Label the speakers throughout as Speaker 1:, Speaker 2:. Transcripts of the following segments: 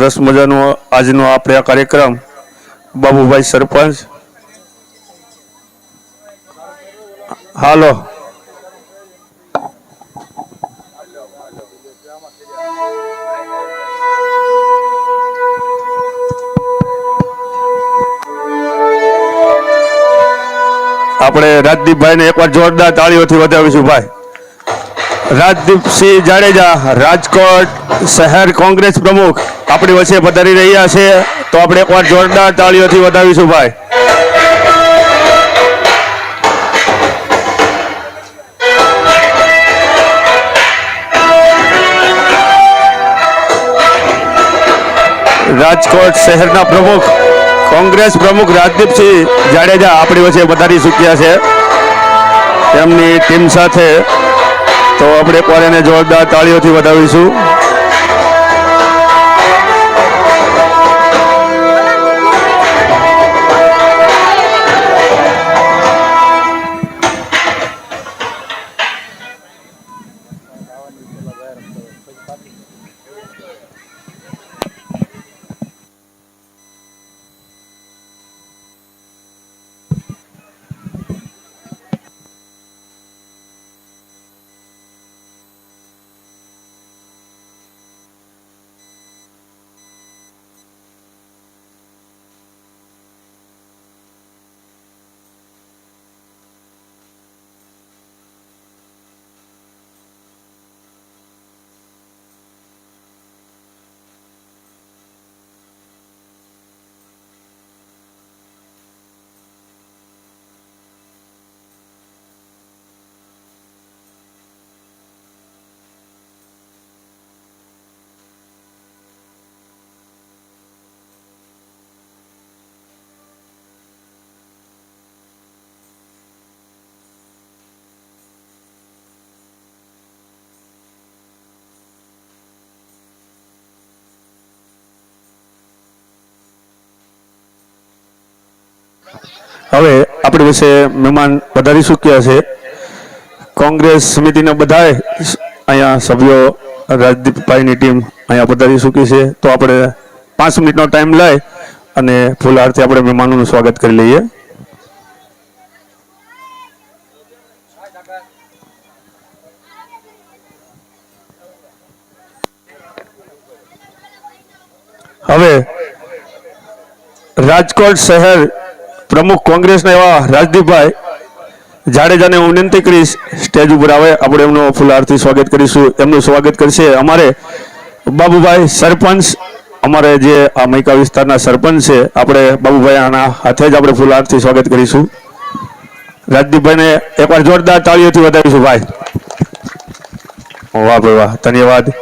Speaker 1: સરસ મજાનો આજનો આપણે આ કાર્યક્રમ. બાબુભાઈ સરપંચ. હાલો. આપણે રાજદીપભાઈને એકવાર જોરદાર તાળીઓથી વધાવીશું, ભાઈ. રાજદીપસિંહ જાડેજા, રાજકોટ શહેર કોંગ્રેસ પ્રમુખ. આપણી વચ્ચે પધારી રહ્યા છે. તો આપણે એકવાર જોરદાર તાળીઓથી વધાવીશું ભાઈ. રાજકોટ શહેરના પ્રમુખ, કોંગ્રેસ પ્રમુખ રાજદીપસિંહ જાડેજા આપણી વચ્ચે વધારી ચૂક્યા છે. તેમની ટીમ સાથે. તો આપણે એકવાર એને જોરદાર તાળીઓથી વધાવીશું. હવે આપણી વિશે મહેમાન વધારી ચૂક્યા છે. કોંગ્રેસ સમિતિના બધા અહીંયા સભ્યો રાજદીપભાઈની ટીમ અહીંયા પધારી ચૂકી છે. તો આપણે પાંચ મિનિટનો ટાઈમ લઈ અને ફૂલહારથી આપણે મહેમાનોનું સ્વાગત કરી લઈએ. હવે રાજકોટ શહેર પ્રમુખ કોંગ્રેસના એવા રાજદીપભાઈ જાડેજાને હું વિનંતી કરીશ, સ્ટેજ ઉપર આવે, આપણે એમનું ફુલારથી સ્વાગત કરીશું. એમનું સ્વાગત કરશે અમારે બાબુભાઈ સરપંચ, અમારે જે આ મૈકા વિસ્તારના સરપંચ છે, આપણે બાબુભાઈ આના હાથે જ આપણે ફુલારથી સ્વાગત કરીશું. રાજદીપભાઈને એકવાર જોરદાર તાળીઓથી વધારીશું, ભાઈ. વાહ ભાઈ વાહ, ધન્યવાદ.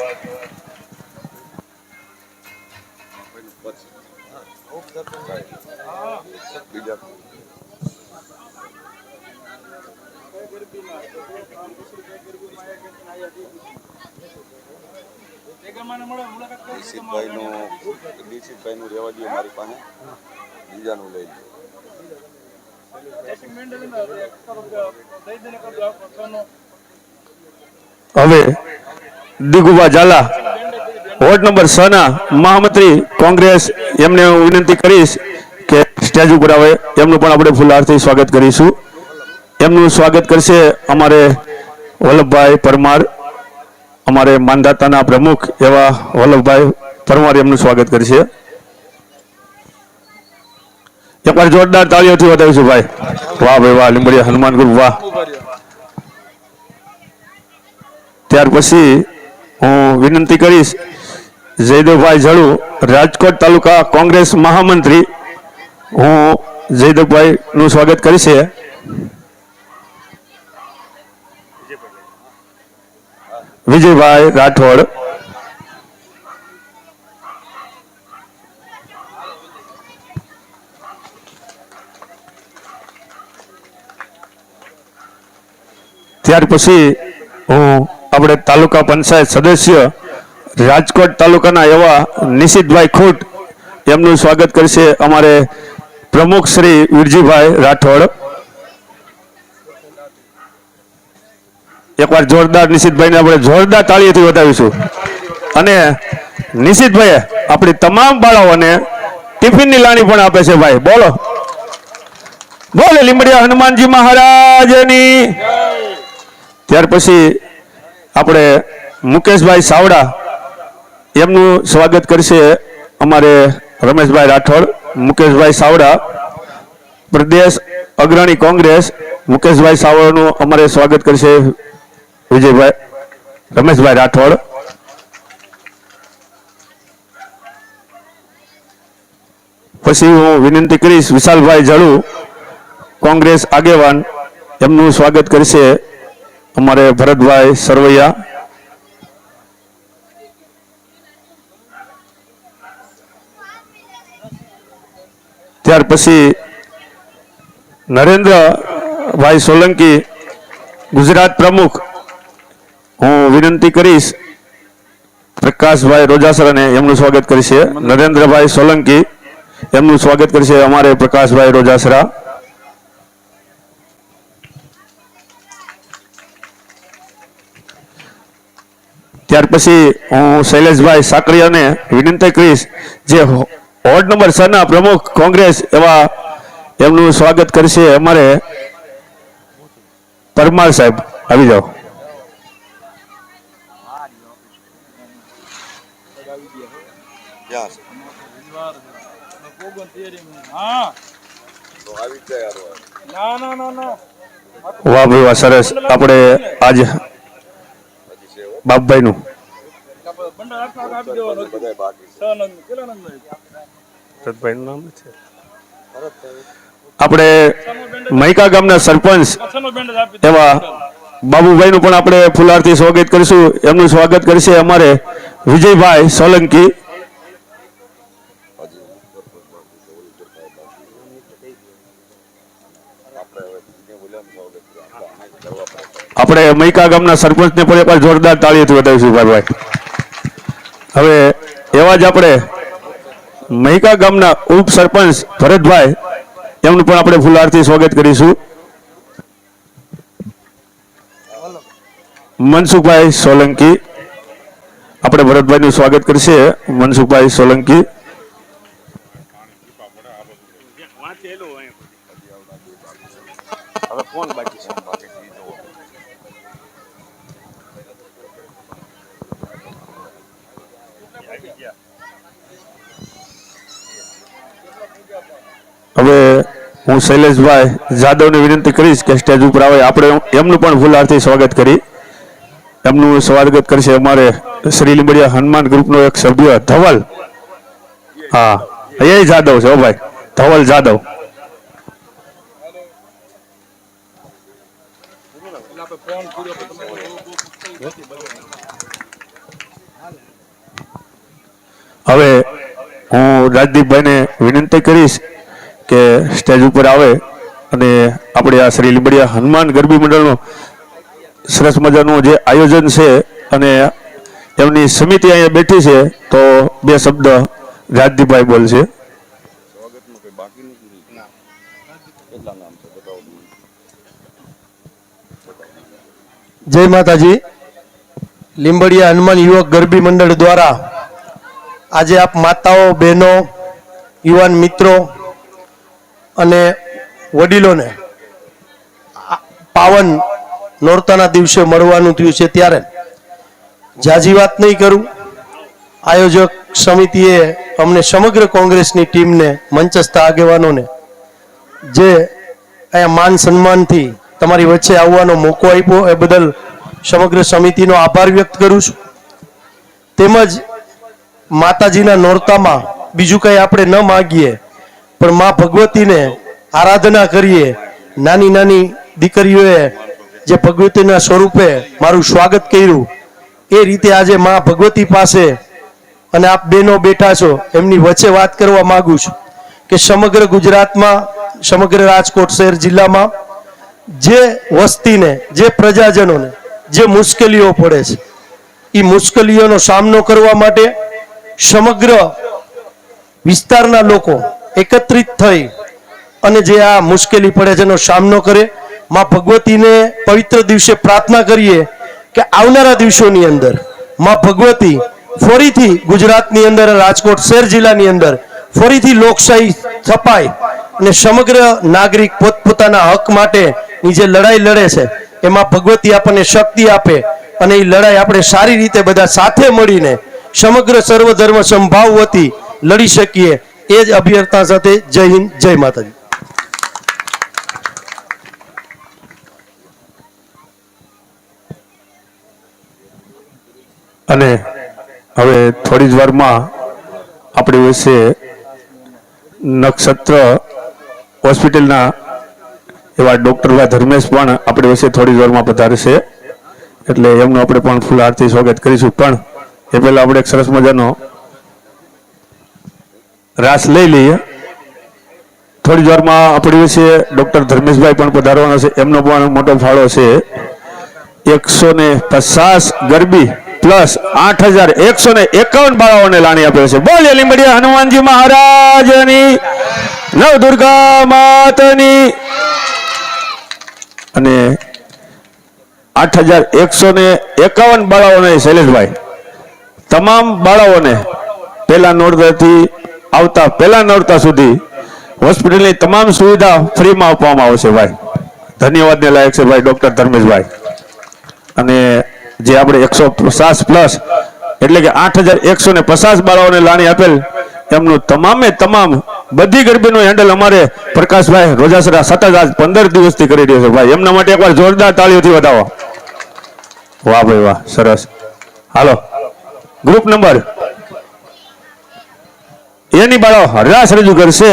Speaker 1: હવે દિગુબા ઝાલા, વોર્ડ નંબર છ ના મહામંત્રી કોંગ્રેસ, એમને હું વિનંતી કરીશ કે સ્ટેજ ઉપર આવે. એમનું પણ આપણે ફુલહારથી સ્વાગત કરીશું. એમનું સ્વાગત કરશે અમારે વલ્લભભાઈ પરમાર, અમારે માનદાતાના પ્રમુખ એવા વલ્લભભાઈ પરમાર એમનું સ્વાગત કરશે એકવાર જોરદાર તાળીઓથી વધાવીશું ભાઈ. વાહ ભાઈ વાહ લીંબડિયા હનુમાન ગુરુ, વાહ. ત્યાર પછી હું વિનંતી કરીશ, જયદેવભાઈ જળુ રાજકોટ તાલુકા કોંગ્રેસ મહામંત્રી, હું જયદેવભાઈ નું સ્વાગત કરીશ. વિજયભાઈ રાઠોડ. ત્યાર પછી હું આપણે તાલુકા પંચાયત સદસ્ય રાજકોટ તાલુકાના એવા નિશિતભાઈ ખૂટ એમનું સ્વાગત કરશે. અમારે પ્રમુખ શ્રી વિરજીભાઈ રાઠોડ. એકવાર જોરદાર નિશિતભાઈને આપણે જોરદાર તાળીઓથી વધાવીશું. અને નિશિતભાઈ આપણી તમામ બાળાઓને ટિફિનની લાણી પણ આપે છે ભાઈ. બોલો. બોલે લીમડિયા હનુમાનજી મહારાજની. ત્યાર પછી આપણે મુકેશભાઈ સાવડા એમનું સ્વાગત કરશે અમારે રમેશભાઈ રાઠોડ, મુકેશભાઈ સાવડા, પ્રદેશ અગ્રણી કોંગ્રેસ, મુકેશભાઈ સાવડાનું અમારે સ્વાગત કરશે વિજયભાઈ, રમેશભાઈ રાઠોડ. પછી હું વિનંતી કરીશ વિશાલભાઈ જળુ કોંગ્રેસ આગેવાન, એમનું સ્વાગત કરશે અમારે ભરતભાઈ સરવૈયા. ત્યાર પછી નરેન્દ્રભાઈ સોલંકી, ગુજરાત પ્રમુખ વિનંતી કરીશ. પ્રકાશભાઈ રોજાસરાને એમનું સ્વાગત કરશે. નરેન્દ્રભાઈ સોલંકી એમનું સ્વાગત કરશે અમારે પ્રકાશભાઈ રોજાસરા. ત્યાર પછી હું શૈલેષભાઈ સાકરિયાને વિનંતી કરીશ જે વોર્ડ નંબર છ ના પ્રમુખ કોંગ્રેસ એવા એમનું સ્વાગત કરશે. અમારે પરમાર સાહેબ, આવી જાઓ.
Speaker 2: હા
Speaker 3: તો આવી જાય હારો.
Speaker 2: ના ના ના ના
Speaker 1: વાહ ભાઈ વાહ સરસ. આપણે આજે
Speaker 2: બાપભાઈ
Speaker 1: નું નામ છે? આપણે મૈકા ગામના સરપંચ એવા બાબુભાઈનું પણ આપણે ફુલારથી સ્વાગત કરીશું. એમનું સ્વાગત કરશે અમારે વિજયભાઈ સોલંકી
Speaker 3: હજી આપણે હવે બીજે બોલ્યા ને સ્વાગત કર્યું. આપણે આને જ કરવા પડે
Speaker 1: આપણે મૈકા ગામના સરપંચને પણ એકવાર જોરદાર તાળીઓથી વધાવીશું ભાઈ હવે એવા જ આપણે મૈકા ગામના ઉપ સરપંચ ભરતભાઈ, એમનું પણ આપણે ફૂલહારથી સ્વાગત કરીશું. મનસુખભાઈ સોલંકી, આપણે ભરતભાઈનું સ્વાગત કરશે. મનસુખભાઈ સોલંકી.
Speaker 3: હવે કોણ બાકી છે બાકી છે ઈ જોવો.
Speaker 1: હવે હું શૈલેષભાઈ જાદવને વિનંતી કરીશ કે સ્ટેજ ઉપર આવે. આપણે એમનું પણ ફૂલહારથી સ્વાગત કરી. એમનું સ્વાગત કરશે અમારે શ્રી લીંબડિયા હનુમાન ગ્રુપનો એક સભ્ય ધવલ. હા, એ જાદવ છે હો ભાઈ. ધવલ જાદવ. હવે હું રાજદીપભાઈને વિનંતી કરીશ કે સ્ટેજ ઉપર આવે અને આપણે આ શ્રી લીંબડિયા હનુમાન ગરબી મંડળનું સરસ મજાનું જે આયોજન છે અને એમની સમિતિ અહીંયા બેઠી છે, તો બે શબ્દ રાજદીપભાઈ બોલશે.
Speaker 4: જય માતાજી. લીંબડિયા હનુમાન યુવક ગરબી મંડળ દ્વારા આજે આપ માતાઓ, બહેનો, યુવાન મિત્રો અને વડીલોને પાવન નોરતાના દિવસે મળવાનું થયું છે ત્યારે. જાજી વાત નહીં કરું. આયોજક સમિતિએ અમને સમગ્ર કોંગ્રેસની ટીમને મંચસ્થ આગેવાનોને જે અહીંયા માન સન્માનથી તમારી વચ્ચે આવવાનો મોકો આપ્યો, એ બદલ સમગ્ર સમિતિનો આભાર વ્યક્ત કરું છું. તેમજ માતાજીના નોરતામાં બીજું કંઈ આપણે ન માગીએ પણ મા ભગવતીને આરાધના કરીએ. નાની નાની દીકરીઓએ જે ભગવતીના સ્વરૂપે મારું સ્વાગત કર્યું, એ રીતે આજે મા ભગવતી પાસે અને આપ બેનો બેઠા છો, એમની વચ્ચે વાત કરવા માંગુ છું કે સમગ્ર ગુજરાતમાં, સમગ્ર રાજકોટ શહેર જિલ્લામાં જે વસ્તીને, જે પ્રજાજનોને, જે મુશ્કેલીઓ પડે છે એ મુશ્કેલીઓનો સામનો કરવા માટે સમગ્ર વિસ્તારના લોકો એકત્રિત થઈ અને જે આ મુશ્કેલી પડે જેનો સામનો કરે, માં ભગવતીને પવિત્ર દિવસે પ્રાર્થના કરીએ કે આવનારા દિવસોની અંદરમાં ભગવતી ફરીથી ગુજરાતની અંદર રાજકોટ શહેર જિલ્લાની અંદર ફરીથી લોકશાહી છપાય અને સમગ્ર નાગરિક પોતપોતાના હક માટેની જે લડાઈ લડે છે, એમાં ભગવતી આપણને શક્તિ આપે અને એ લડાઈ આપણે સારી રીતે બધા સાથે મળીને સમગ્ર સર્વધર્મ સંભાવ વતી લડી શકીએ. એ જ અભ્યર્થના સાથે જય હિન્દ, જય માતાજી.
Speaker 1: અને હવે થોડી જ વારમાં આપણી વચ્ચે નક્ષત્ર હોસ્પિટલના એવા ડૉક્ટર ધર્મેશ પણ આપણી વચ્ચે થોડી જ વારમાં પધારશે એટલે એમનું આપણે પણ ફૂલ આરતી સ્વાગત કરીશું. પણ એ પહેલાં આપણે એક સરસ મજાનો રાસ લઈ લઈએ. થોડી વારમાં આપણી વિશે ડૉક્ટર ધર્મેશભાઈ પણ પધારવાના છે. એમનો પણ મોટો ફાળો છે. એકસો ને પચાસ ગરબી પ્લસ આઠ હજાર એકસો ને એકાવન બાળાઓને લાણી આપે છે. બોલીએ લીંબડિયા હનુમાનજી મહારાજની નવ દુર્ગા માતની. અને આઠ હજાર એકસો ને એકાવન બાળાઓને શૈલેષભાઈ. તમામ બાળાઓને પહેલા નોરતાથી આવતા પહેલા નોરતા સુધી હોસ્પિટલની તમામ સુવિધા ફ્રીમાં આપવામાં આવશે ભાઈ. ધન્યવાદને લાયક છે ભાઈ ડૉક્ટર ધર્મેશભાઈ. અને જે આપણે એકસો પચાસ પ્લસ એટલે કે આઠ હજાર એકસો ને પચાસ બાળાઓને લાણી આપેલ, એમનું તમામે તમામ બધી ગરબીનું હેન્ડલ અમારે પ્રકાશભાઈ રોજાસરા સતત આજ પંદર દિવસથી કરી રહ્યો છે ભાઈ. એમના માટે એકવાર જોરદાર તાળીઓથી વધાવો. વાહ ભાઈ વાહ, સરસ. હાલો. ગ્રુપ નંબર એની બાળો હરરાશ રજૂ કરશે.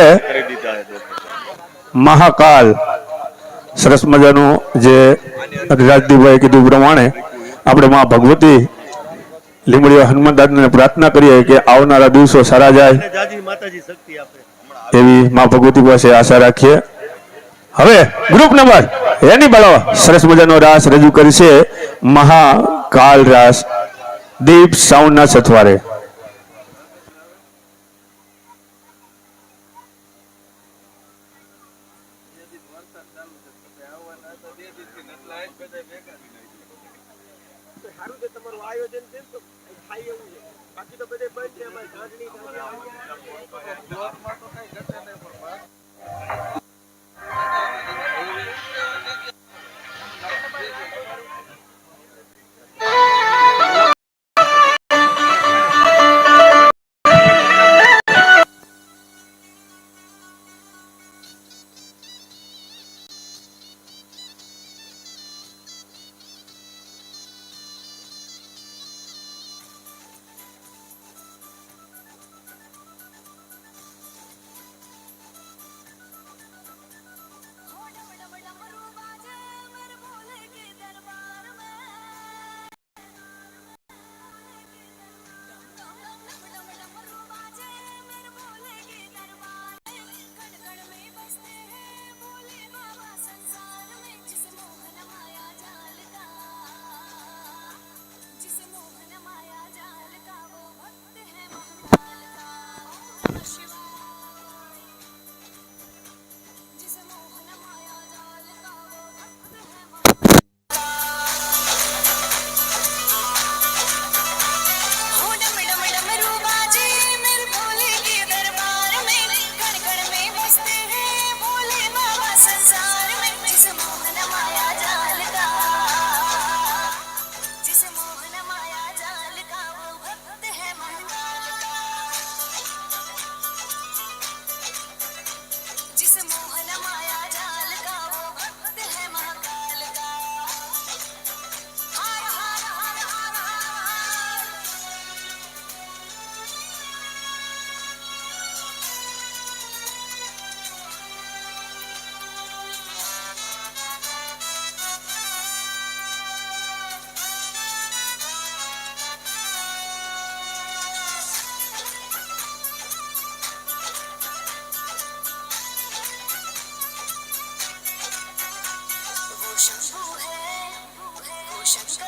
Speaker 1: મહાકાલ. સરસ મજાનું જે રાજદીપભાઈ કીધું પ્રમાણે આપણે માં ભગવતી લીમડીયા હનુમાન દાદાને પ્રાર્થના કરીએ કે આવનારા દિવસો સારા જાય. એવી મા ભગવતી પાસે આશા રાખીએ. હવે ગ્રુપ નંબર એની બાળો સરસ મજાનો રાસ રજૂ કરશે. મહાકાલ રાસ. દીપ સાઉન્ડના સથવારે.
Speaker 5: 不想不配，不想。